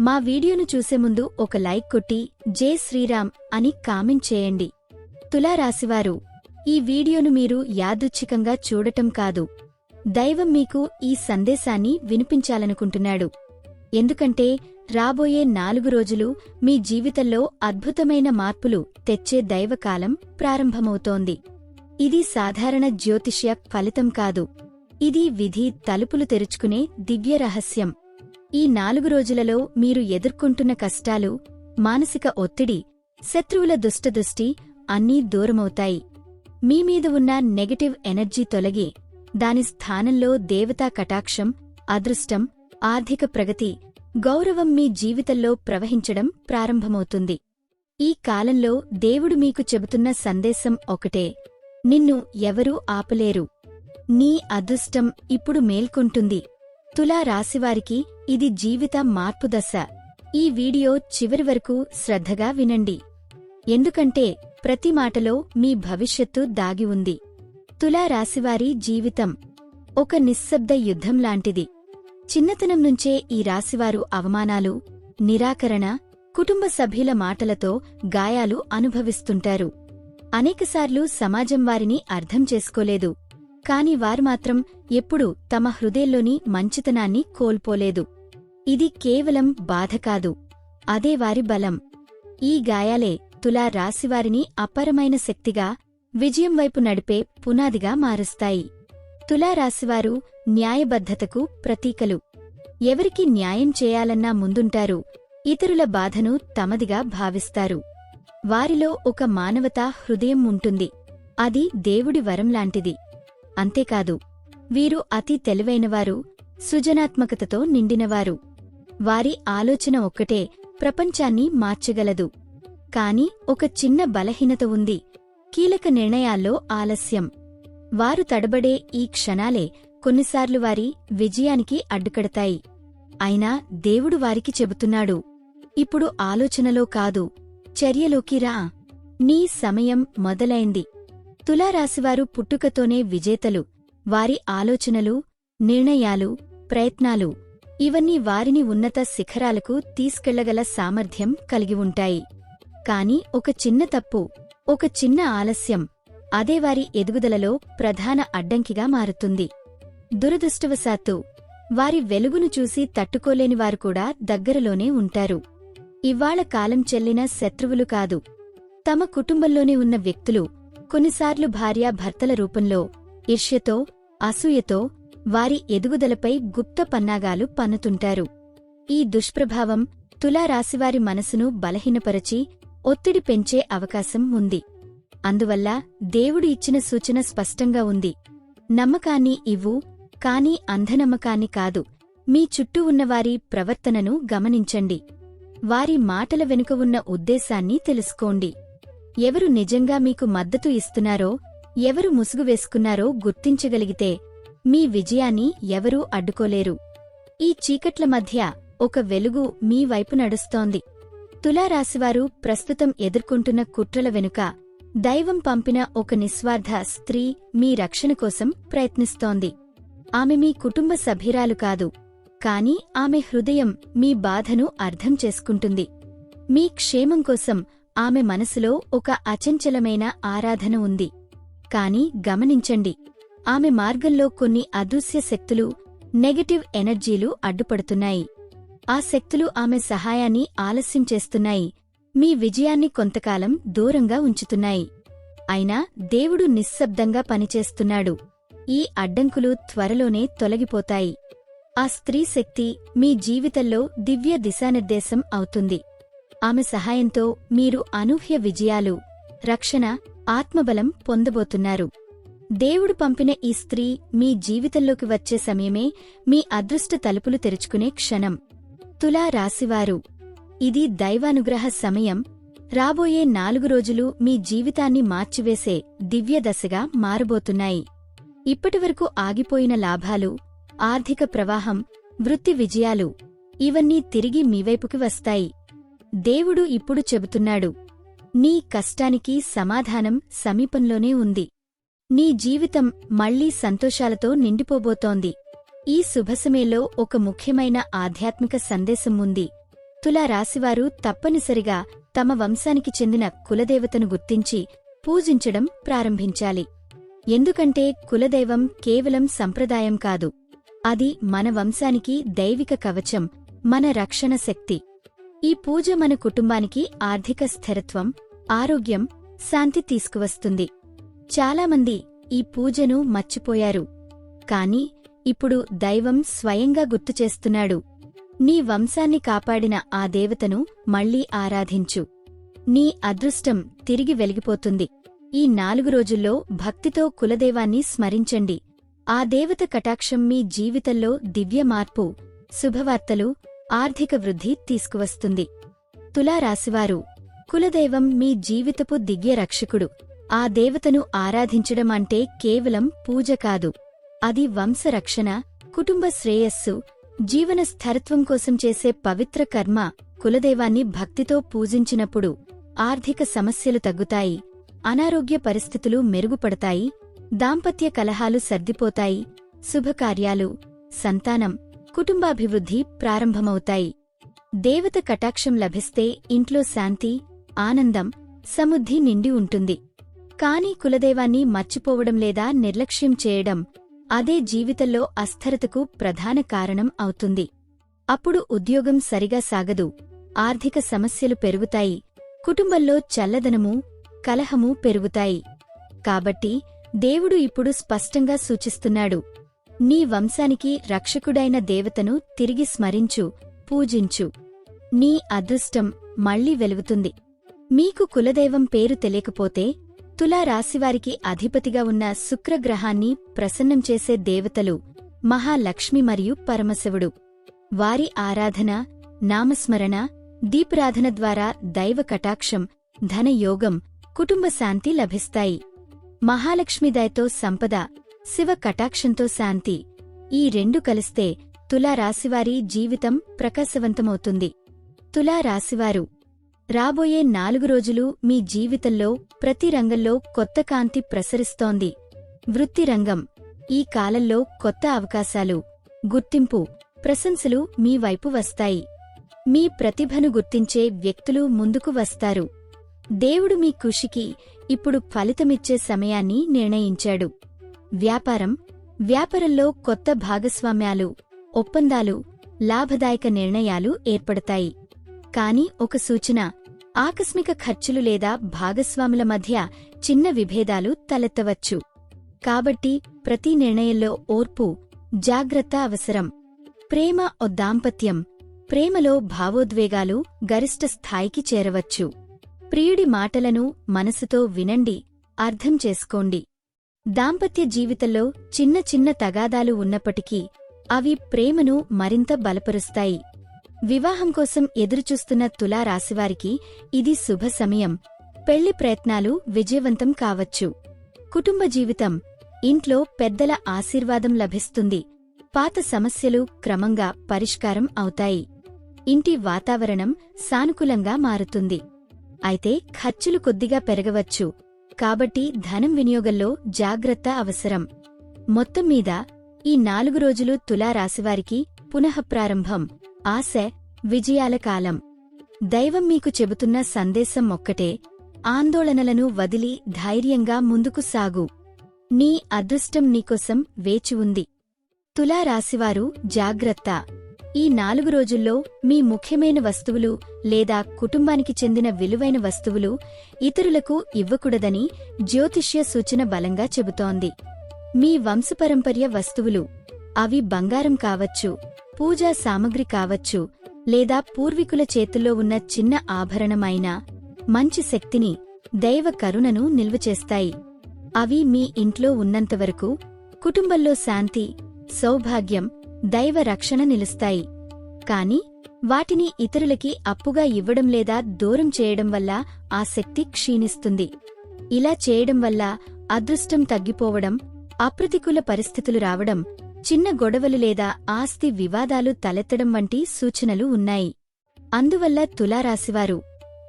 మా వీడియోను చూసే ముందు ఒక లైక్ కొట్టి జే శ్రీరామ్ అని కామెంట్ చేయండి. తులారాశివారు ఈ వీడియోను మీరు యాదృచ్ఛికంగా చూడటం కాదు. దైవం మీకు ఈ సందేశాన్ని వినిపించాలనుకుంటున్నాడు. ఎందుకంటే రాబోయే నాలుగు రోజులు మీ జీవితంలో అద్భుతమైన మార్పులు తెచ్చే దైవకాలం ప్రారంభమవుతోంది. ఇది సాధారణ జ్యోతిష్య ఫలితం కాదు. ఇది విధి తలుపులు తెరుచుకునే దివ్య రహస్యం. ఈ నాలుగు రోజులలో మీరు ఎదుర్కొంటున్న కష్టాలు మానసిక ఒత్తిడి శత్రువుల దుష్టదృష్టి అన్నీ దూరమవుతాయి. మీమీద ఉన్న నెగటివ్ ఎనర్జీ తొలగి దాని స్థానంలో దేవతా కటాక్షం అదృష్టం ఆర్థిక ప్రగతి గౌరవం మీ జీవితంలో ప్రవహించడం ప్రారంభమవుతుంది. ఈ కాలంలో దేవుడు మీకు చెబుతున్న సందేశం ఒకటే నిన్ను ఎవరూ ఆపలేరు. నీ అదృష్టం ఇప్పుడు మేల్కొంటుంది. తులా రాశివారికి ఇది జీవిత మార్పు దశ. ఈ వీడియో చివరి వరకు శ్రద్ధగా వినండి. ఎందుకంటే ప్రతి మాటలో మీ భవిష్యత్తు దాగి ఉంది. తులా రాశివారి జీవితం ఒక నిశ్శబ్ద యుద్ధం లాంటిది. చిన్నతనం నుంచే ఈ రాశివారు అవమానాలు నిరాకరణ కుటుంబ సభ్యుల మాటలతో గాయాలు అనుభవిస్తుంటారు. అనేకసార్లు సమాజం వారిని అర్థం చేసుకోలేదు. కాని వారు మాత్రం ఎప్పుడూ తమ హృదయంలోని మంచితనాన్ని కోల్పోలేదు. ఇది కేవలం బాధ కాదు. అదే వారి బలం. ఈ గాయాలే తులా రాశివారిని అపరమైన శక్తిగా విజయం వైపు నడిపే పునాదిగా మారుస్తాయి. తులారాశివారు న్యాయబద్ధతకు ప్రతీకలు. ఎవరికి న్యాయం చేయాలన్నా ముందుంటారు. ఇతరుల బాధను తమదిగా భావిస్తారు. వారిలో ఒక మానవతా హృదయం ఉంటుంది. అది దేవుడి వరం లాంటిది. అంతేకాదు వీరు అతి తెలివైనవారు సృజనాత్మకతతో నిండినవారు. వారి ఆలోచన ఒక్కటే ప్రపంచాన్ని మార్చగలదు. కాని ఒక చిన్న బలహీనత ఉంది. కీలక నిర్ణయాల్లో ఆలస్యం. వారు తడబడే ఈ క్షణాలే కొన్నిసార్లు వారి విజయానికి అడ్డుకడతాయి. అయినా దేవుడు వారికి చెబుతున్నాడు ఇప్పుడు ఆలోచనలో కాదు చర్యలోకి రా. నీ సమయం మొదలైంది. తులారాశివారు పుట్టుకతోనే విజేతలు. వారి ఆలోచనలు నిర్ణయాలు ప్రయత్నాలు ఇవన్నీ వారిని ఉన్నత శిఖరాలకు తీసుకెళ్ళగల సామర్థ్యం కలిగి ఉంటాయి. కాని ఒక చిన్న తప్పు ఒక చిన్న ఆలస్యం అదే వారి ఎదుగుదలలో ప్రధాన అడ్డంకిగా మారుతుంది. దురదృష్టవశాత్తు వారి వెలుగును చూసి తట్టుకోలేని వారు కూడా దగ్గరలోనే ఉంటారు. ఇవాళ కాలం చెల్లిన శత్రువులు కాదు. తమ కుటుంబంలోనే ఉన్న వ్యక్తులు కొన్నిసార్లు భార్యా భర్తల రూపంలో ఈర్ష్యతో అసూయతో వారి ఎదుగుదలపై గుప్త పన్నాగాలు పన్నుతుంటారు. ఈ దుష్ప్రభావం తులారాశివారి మనసును బలహీనపరచి ఒత్తిడి పెంచే అవకాశం ఉంది. అందువల్ల దేవుడు ఇచ్చిన సూచన స్పష్టంగా ఉంది. నమ్మకాన్ని ఇవ్వు కాని అంధనమ్మకాన్ని కాదు. మీ చుట్టూ ఉన్నవారి ప్రవర్తనను గమనించండి. వారి మాటల వెనుక ఉన్న ఉద్దేశాన్ని తెలుసుకోండి. ఎవరు నిజంగా మీకు మద్దతు ఇస్తున్నారో ఎవరు ముసుగు వేసుకున్నారో గుర్తించగలిగితే మీ విజయాన్ని ఎవరూ అడ్డుకోలేరు. ఈ చీకట్ల మధ్య ఒక వెలుగు మీ వైపు నడుస్తోంది. తులారాశివారు ప్రస్తుతం ఎదుర్కొంటున్న కుట్రల వెనుక దైవం పంపిన ఒక నిస్వార్థ స్త్రీ మీ రక్షణ కోసం ప్రయత్నిస్తోంది. ఆమె మీ కుటుంబ సభ్యురాలు కాదు కాని ఆమె హృదయం మీ బాధను అర్థం చేసుకుంటుంది. మీ క్షేమం కోసం ఆమె మనసులో ఒక అచంచలమైన ఆరాధన ఉంది. కాని గమనించండి ఆమె మార్గంలో కొన్ని అదృశ్య శక్తులు నెగటివ్ ఎనర్జీలు అడ్డుపడుతున్నాయి. ఆ శక్తులు ఆమె సహాయాన్ని ఆలస్యం చేస్తున్నాయి. మీ విజయాన్ని కొంతకాలం దూరంగా ఉంచుతున్నాయి. అయినా దేవుడు నిశ్శబ్దంగా పనిచేస్తున్నాడు. ఈ అడ్డంకులు త్వరలోనే తొలగిపోతాయి. ఆ స్త్రీ శక్తి మీ జీవితంలో దివ్య దిశానిర్దేశం అవుతుంది. ఆమె సహాయంతో మీరు అనూహ్య విజయాలు రక్షణ ఆత్మబలం పొందబోతున్నారు. దేవుడు పంపిన ఈ స్త్రీ మీ జీవితంలోకి వచ్చే సమయమే మీ అదృష్ట తలుపులు తెరుచుకునే క్షణం. తులా రాశివారు. ఇది దైవానుగ్రహ సమయం. రాబోయే నాలుగు రోజులు మీ జీవితాన్ని మార్చివేసే దివ్యదశగా మారబోతున్నాయి. ఇప్పటివరకు ఆగిపోయిన లాభాలు ఆర్థిక ప్రవాహం వృత్తి విజయాలు ఇవన్నీ తిరిగి మీవైపుకి వస్తాయి. దేవుడు ఇప్పుడు చెబుతున్నాడు నీ కష్టానికి సమాధానం సమీపంలోనే ఉంది. నీ జీవితం మళ్ళీ సంతోషాలతో నిండిపోబోతోంది. ఈ శుభసమేలో ఒక ముఖ్యమైన ఆధ్యాత్మిక సందేశం ఉంది. తులా రాశివారు తప్పనిసరిగా తమ వంశానికి చెందిన కులదేవతను గుర్తించి పూజించడం ప్రారంభించాలి. ఎందుకంటే కులదైవం కేవలం సంప్రదాయం కాదు. అది మన వంశానికి దైవిక కవచం మన రక్షణ శక్తి. ఈ పూజ మన కుటుంబానికి ఆర్థిక స్థిరత్వం ఆరోగ్యం శాంతి తీసుకువస్తుంది. చాలామంది ఈ పూజను మర్చిపోయారు. కాని ఇప్పుడు దైవం స్వయంగా గుర్తుచేస్తున్నాడు నీ వంశాన్ని కాపాడిన ఆ దేవతను మళ్ళీ ఆరాధించు. నీ అదృష్టం తిరిగి వెలిగిపోతుంది. ఈ నాలుగు రోజుల్లో భక్తితో కులదేవాన్ని స్మరించండి. ఆ దేవత కటాక్షం మీ జీవితంలో దివ్య మార్పు శుభవార్తలు ఆర్థిక వృద్ధి తీసుకువస్తుంది. తులారాశివారు కులదైవం మీ జీవితపు దివ్య రక్షకుడు. ఆ దేవతను ఆరాధించడం అంటే కేవలం పూజ కాదు. అది వంశరక్షణ కుటుంబ శ్రేయస్సు జీవన స్థిరత్వం కోసం చేసే పవిత్ర కర్మ కులదేవాన్ని భక్తితో పూజించినప్పుడు ఆర్థిక సమస్యలు తగ్గుతాయి. అనారోగ్య పరిస్థితులు మెరుగుపడతాయి. దాంపత్య కలహాలు సర్దిపోతాయి. శుభకార్యాలు సంతానం కుటుంబాభివృద్ధి ప్రారంభమవుతాయి. దేవత కటాక్షం లభిస్తే ఇంట్లో శాంతి ఆనందం సముద్ధి నిండి ఉంటుంది. కాని కులదేవాన్ని మర్చిపోవడం లేదా నిర్లక్ష్యం చేయడం అదే జీవితంలో అస్థిరతకు ప్రధాన కారణం అవుతుంది. అప్పుడు ఉద్యోగం సరిగా సాగదు ఆర్థిక సమస్యలు పెరుగుతాయి కుటుంబంలో చల్లదనము కలహము పెరుగుతాయి. కాబట్టి దేవుడు ఇప్పుడు స్పష్టంగా సూచిస్తున్నాడు. నీ వంశానికి రక్షకుడైన దేవతను తిరిగి స్మరించు పూజించు. నీ అదృష్టం మళ్ళీ వెలుగుతుంది. మీకు కులదైవం పేరు తెలియకపోతే తులారాశివారికి అధిపతిగా ఉన్న శుక్రగ్రహాన్ని ప్రసన్నం చేసే దేవతలు మహాలక్ష్మి మరియు పరమశివుడు. వారి ఆరాధన నామస్మరణ దీపరాధన ద్వారా దైవ కటాక్షం ధనయోగం కుటుంబ శాంతి లభిస్తాయి. మహాలక్ష్మిదయతో సంపద శివ కటాక్షంతో శాంతి. ఈ రెండు కలిస్తే తులారాశివారి జీవితం ప్రకాశవంతమవుతుంది. తులారాశివారు రాబోయే నాలుగు రోజులు మీ జీవితంలో ప్రతి రంగంలో కొత్త కాంతి ప్రసరిస్తోంది. వృత్తిరంగం ఈ కాలంలో కొత్త అవకాశాలు గుర్తింపు ప్రశంసలు మీ వైపు వస్తాయి. మీ ప్రతిభను గుర్తించే వ్యక్తులు ముందుకు వస్తారు. దేవుడు మీ కృషికి ఇప్పుడు ఫలితమిచ్చే సమయాన్ని నిర్ణయించాడు. వ్యాపారం వ్యాపారంలో కొత్త భాగస్వామ్యాలు ఒప్పందాలు లాభదాయక నిర్ణయాలు ఏర్పడతాయి. కాని ఒక సూచన ఆకస్మిక ఖర్చులు లేదా భాగస్వాముల మధ్య చిన్న విభేదాలు తలెత్తవచ్చు. కాబట్టి ప్రతి నిర్ణయంలో ఓర్పు జాగ్రత్త అవసరం. ప్రేమ ఓ దాంపత్యం ప్రేమలో భావోద్వేగాలు గరిష్ట స్థాయికి చేరవచ్చు. ప్రియుడి మాటలను మనసుతో వినండి అర్థం చేసుకోండి. దాంపత్య జీవితంలో చిన్న చిన్న తగాదాలు ఉన్నప్పటికీ అవి ప్రేమను మరింత బలపరుస్తాయి. వివాహం కోసం ఎదురుచూస్తున్న తులా రాశివారికి ఇది శుభ సమయం. పెళ్ళి ప్రయత్నాలు విజయవంతం కావచ్చు. కుటుంబ జీవితం ఇంట్లో పెద్దల ఆశీర్వాదం లభిస్తుంది. పాత సమస్యలు క్రమంగా పరిష్కారం అవుతాయి. ఇంటి వాతావరణం సానుకూలంగా మారుతుంది. అయితే ఖర్చులు కొద్దిగా పెరగవచ్చు. కాబట్టి ధనం వినియోగంలో జాగ్రత్త అవసరం. మొత్తం మీద ఈ నాలుగు రోజులు తులారాశివారికి పునఃప్రారంభం ఆశ విజయాల కాలం. దైవం మీకు చెబుతున్న సందేశం ఒక్కటే. ఆందోళనలను వదిలి ధైర్యంగా ముందుకు సాగు. నీ అదృష్టం నీకోసం వేచి ఉంది. తులారాశివారు జాగ్రత్త. ఈ నాలుగు రోజుల్లో మీ ముఖ్యమైన వస్తువులు లేదా కుటుంబానికి చెందిన విలువైన వస్తువులు ఇతరులకు ఇవ్వకూడదని జ్యోతిష్య సూచన బలంగా చెబుతోంది. మీ వంశపరంపర్య వస్తువులు అవి బంగారం కావచ్చు పూజా సామగ్రి కావచ్చు లేదా పూర్వీకుల చేతుల్లో ఉన్న చిన్న ఆభరణమైనా మంచి శక్తిని దైవ కరుణను నిల్వచేస్తాయి అవి మీ ఇంట్లో ఉన్నంతవరకు కుటుంబంలో శాంతి సౌభాగ్యం దైవ రక్షణ నిలుస్తాయి. కాని వాటిని ఇతరులకి అప్పుగా ఇవ్వడం లేదా దూరం చేయడం వల్ల ఆ శక్తి క్షీణిస్తుంది. ఇలా చేయడం వల్ల అదృష్టం తగ్గిపోవడం అప్రతికూల పరిస్థితులు రావడం చిన్న గొడవలు లేదా ఆస్తి వివాదాలు తలెత్తడం వంటి సూచనలు ఉన్నాయి. అందువల్ల తులారాశివారు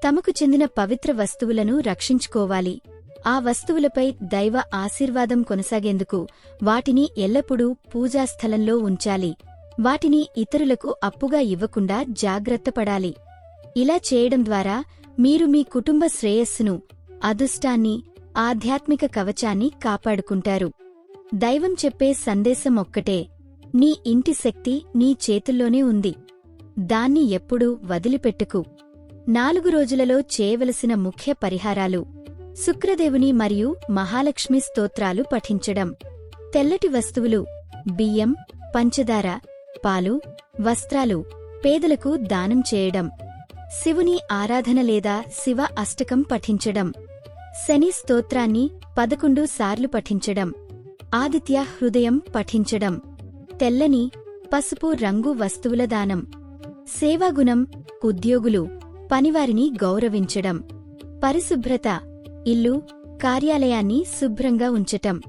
తమకు చెందిన పవిత్ర వస్తువులను రక్షించుకోవాలి. ఆ వస్తువులపై దైవ ఆశీర్వాదం కొనసాగేందుకు వాటిని ఎల్లప్పుడూ పూజాస్థలంలో ఉంచాలి. వాటిని ఇతరులకు అప్పుగా ఇవ్వకుండా జాగ్రత్తపడాలి ఇలా చేయడం ద్వారా మీరు మీ కుటుంబ శ్రేయస్సును అదృష్టాన్ని ఆధ్యాత్మిక కవచాన్ని కాపాడుకుంటారు. దైవం చెప్పే సందేశం ఒక్కటే నీ ఇంటి శక్తి నీ చేతుల్లోనే ఉంది. దాన్ని ఎప్పుడూ వదిలిపెట్టుకు. నాలుగు రోజులలో చేయవలసిన ముఖ్య పరిహారాలు శుక్రదేవుని మరియు మహాలక్ష్మి స్తోత్రాలు పఠించడం. తెల్లటి వస్తువులు బియ్యం పంచదార పాలు వస్త్రాలు పేదలకు దానం చేయడం. శివుని ఆరాధన లేదా శివ అష్టకం పఠించడం. శని స్తోత్రాన్ని పదకొండు సార్లు పఠించడం. ఆదిత్య హృదయం పఠించడం. తెల్లని పసుపు రంగు వస్తువుల దానం. సేవాగుణం ఉద్యోగులు పనివారిని గౌరవించడం. పరిశుభ్రత ఇల్లు కార్యాలయాన్ని శుభ్రంగా ఉంచటం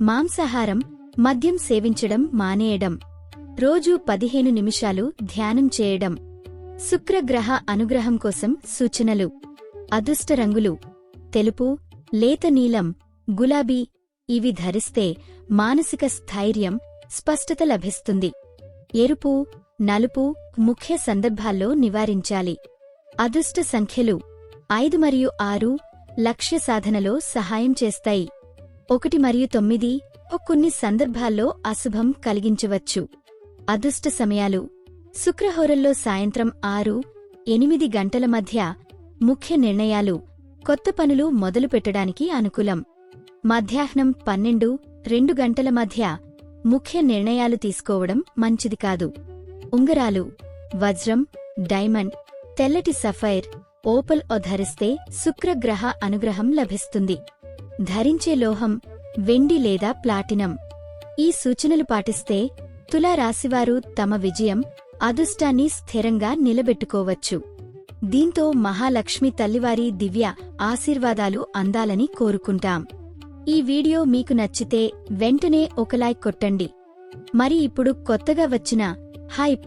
మాంసాహారం మద్యం సేవించడం మానేయడం రోజూ పదిహేను నిమిషాలు ధ్యానం చేయడం శుక్రగ్రహ అనుగ్రహం కోసం సూచనలు అదృష్ట రంగులు తెలుపు లేత నీలం గులాబీ ఇవి ధరిస్తే మానసిక స్థైర్యం స్పష్టత లభిస్తుంది. ఎరుపు నలుపు ముఖ్య సందర్భాల్లో నివారించాలి. అదృష్ట సంఖ్యలు ఐదు మరియు ఆరు లక్ష్య సాధనలో సహాయం చేస్తాయి. ఒకటి మరియు తొమ్మిది కొన్ని సందర్భాల్లో అశుభం కలిగించవచ్చు. అదృష్ట సమయాలు. శుక్రహోరల్లో సాయంత్రం ఆరు ఎనిమిది గంటల మధ్య ముఖ్య నిర్ణయాలు కొత్త పనులు మొదలు పెట్టడానికి అనుకూలం. మధ్యాహ్నం పన్నెండు రెండు గంటల మధ్య ముఖ్య నిర్ణయాలు తీసుకోవడం మంచిది కాదు. ఉంగరాలు వజ్రం డైమండ్ తెల్లటి సఫైర్ ఓపల్ ఓ ధరిస్తే శుక్రగ్రహ అనుగ్రహం లభిస్తుంది. ధరించే లోహం వెండి లేదా ప్లాటినం. ఈ సూచనలు పాటిస్తే తులారాశివారు తమ విజయం అదృష్టాన్ని స్థిరంగా నిలబెట్టుకోవచ్చు. దీంతో మహాలక్ష్మి తల్లివారి దివ్య ఆశీర్వాదాలు అందాలని కోరుకుంటాం. ఈ వీడియో మీకు నచ్చితే వెంటనే ఒక లైక్ కొట్టండి. మరి ఇప్పుడు కొత్తగా వచ్చిన హైప్